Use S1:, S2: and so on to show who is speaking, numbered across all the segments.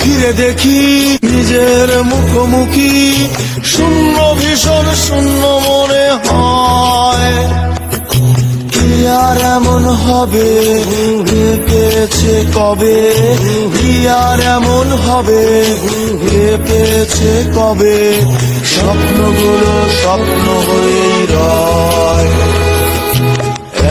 S1: ফিরে দেখি নিজের মুখোমুখি। শূন্য ভীষণ, শূন্য মনে হয়। আর এমন হবে? পেয়েছে কবে? আর এমন হবে? পেয়েছে কবে? স্বপ্নগুলো স্বপ্ন রয়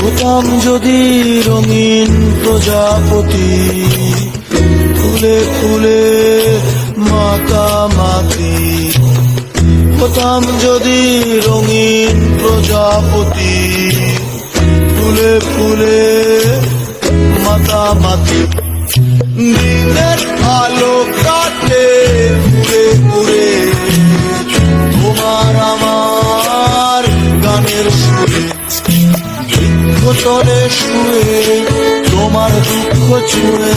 S1: হতাম যদি রঙিন প্রজাপতি ফুলে ফুলে মাতামাতি হতাম যদি রঙিন প্রজাপতি ফুলে ফুলে তোমার দুঃখ ছুঁয়ে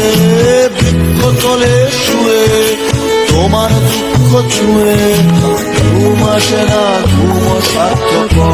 S1: বৃক্ষ তলে শুয়ে তোমার দুঃখ ছুঁয়ে ঘুম আসে না ঘুম হতো